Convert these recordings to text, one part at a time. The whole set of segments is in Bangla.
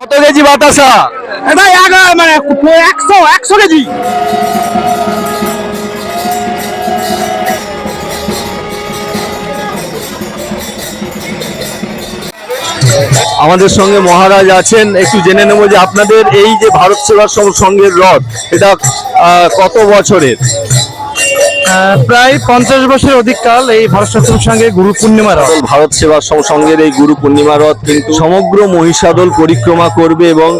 কত কেজি বাতাসা? এটা মানে একশো একশো কেজি। আমাদের সঙ্গে মহারাজ আছেন একটু জেনে নেব যে আপনাদের এই যে ভারত সেবাশ্রম সংঘের রথ এটা আহ, কত বছরের? প্রায় পঞ্চাশ বছরের অধিককাল এই ভারত সত্যম সঙ্গে গুরু পূর্ণিমা রথ। ভারত সেবাশ্রম সঙ্গের এই গুরু পূর্ণিমা রথ কিন্তু সমগ্র মহিষাদল পরিক্রমা করবে এবং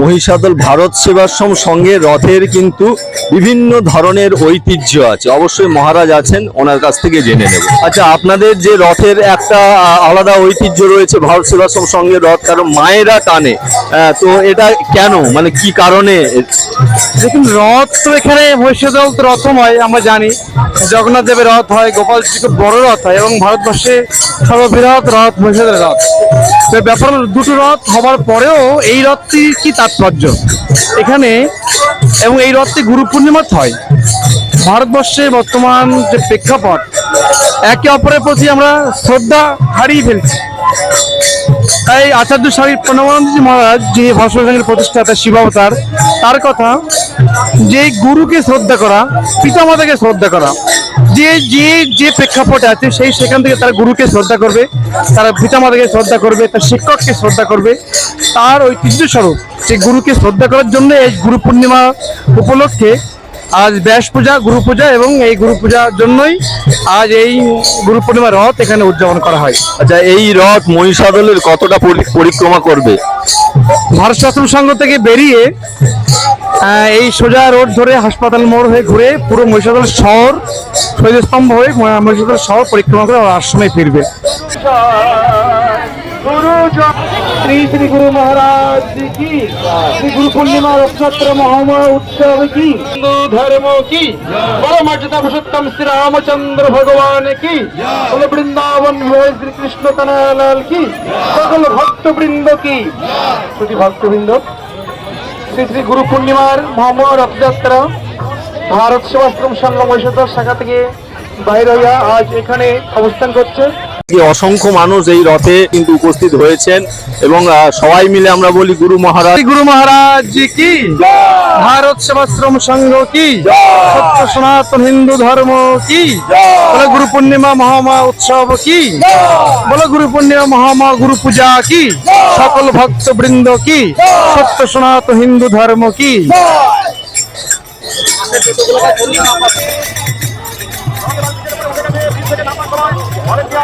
মহিষাদল ভারত সেবাশ্রম সঙ্গে রথের কিন্তু বিভিন্ন ধরনের ঐতিহ্য আছে। অবশ্যই মহারাজ আছেন, ওনার কাছ থেকে জেনে নেব। আচ্ছা আপনাদের যে রথের একটা আলাদা ঐতিহ্য রয়েছে ভারত সেবাশ্রম সঙ্গে রথ, কারণ মায়েরা টানে। তো এটা কেন? মানে কি কারণে? দেখুন, রথ তো এখানে মহিষাদল তো রথময় আমরা জানি। জগন্নাথ দেবের রথ হয় গোপাল বড় রথ হয়, এবং ভারতবর্ষে সর্ববৃহৎ রথ মহিষাদলের রথ। ব্যাপার দুটো রথ হবার পরেও এই রথটি কি তাৎপর্য? এখানে এবং এই রথটি গুরু পূর্ণিমাত হয় ভারতবর্ষে বর্তমান যে প্রেক্ষাপট, একে অপরের প্রতি আমরা শ্রদ্ধা হারিয়ে ফেলছি। তাই আচার্য স্বামী প্রণবানন্দজি মহারাজ, যিনি ভাষণের প্রতিষ্ঠাতা শিবাবতার তার কথা যে গুরুকে শ্রদ্ধা করা পিতামাতাকে শ্রদ্ধা করা যে যে যে প্রেক্ষাপটে আছে সেই সেখান থেকে তার গুরুকে শ্রদ্ধা করবে তার পিতামাতাকে শ্রদ্ধা করবে তার শিক্ষককে শ্রদ্ধা করবে। তার ঐতিহ্য স্বরূপ সেই গুরুকে শ্রদ্ধা করার জন্য এই গুরু পূর্ণিমা উপলক্ষে আজ ব্যাস পূজা গুরু পূজা এবং এই গুরু পূজার জন্যই আজ এই গুরু পূর্ণিমা রথ এখানে উদযাপন করা হয়। আচ্ছা এই রথ মহিষাদলের কতটা পরি- পরিক্রমা করবে? ভারত শাসন সংঘ থেকে বেরিয়ে এই সোজা রোড ধরে হাসপাতাল মোড় হয়ে ঘুরে পুরো মহিষাদল শহর শহীদ স্তম্ভ হয়ে মহিষাদল শহর পরিক্রমা করে আশ্রমে ফিরবে। শ্রী শ্রী গুরু মহারাজ কি? শ্রী গুরু পূর্ণিমা মহাময় উৎসব কি? হিন্দু ধর্ম কি? বড় মর্যাদা পুরুষোত্তম শ্রী রামচন্দ্র ভগবান কি? বল বৃন্দাবন বিজয় শ্রী কৃষ্ণ কি? সকল ভক্তবৃন্দ কি? শ্রুতি ভক্তবৃন্দ শ্রী শ্রী গুরু পূর্ণিমার মহাময় রথযাত্রা ভারত সেবাশ্রম সংঘ মহিষাদল শাখা থেকে বাইরে হইয়া আজ এখানে অবস্থান করছে। অসংখ্য মানুষ এই রথে কিন্তু উপস্থিত হয়েছেন এবং সবাই মিলে আমরা বলি গুরু মহারাজ। গুরু মহারাজ কি? ভারত সেবাশ্রম সংঘ কি? সত্য সনাতন হিন্দু ধর্ম কি? বলে গুরু পূর্ণিমা মহামা উৎসব কি? বলে গুরু পূর্ণিমা মহামা গুরু পূজা কি? সকল ভক্ত বৃন্দ কি সত্য সনাতন হিন্দু ধর্ম কি?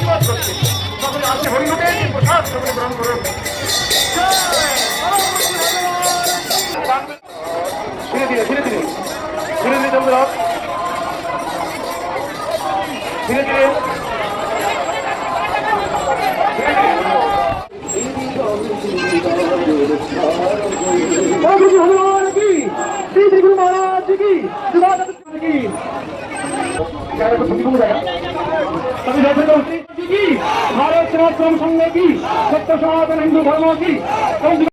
আশীর্বাদ করছে সকলে আছে হরিভূতের প্রসাদ সকলে গ্রহণ করুন ধীরে ধীরে ধীরে ধীরে কি? ভারত সনাতন সংঘ কি? সত্য সনাতন হিন্দু ধর্ম কি?